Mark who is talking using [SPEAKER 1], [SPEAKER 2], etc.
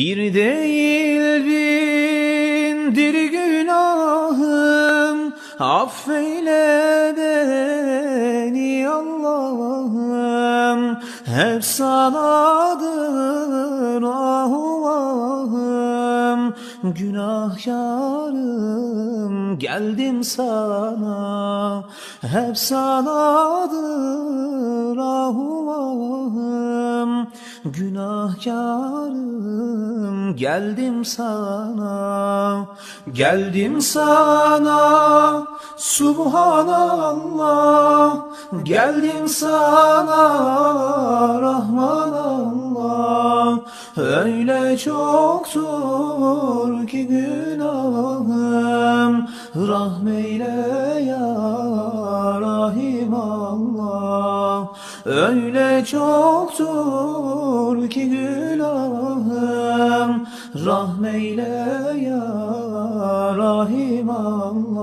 [SPEAKER 1] Bir değil bindir günahım. Affeyle beni Allah'ım. Hep sanadır ahuvahım Günahkarım geldim sana. Hep sanadır Günahkarım geldim sana Geldim sana. Subhanallah Geldim sana Rahman Allah Öyle çoktur ki günahım Rahmeyle ya Öyle çoktur ki günahım. Rahmeyle ya Rahim Allah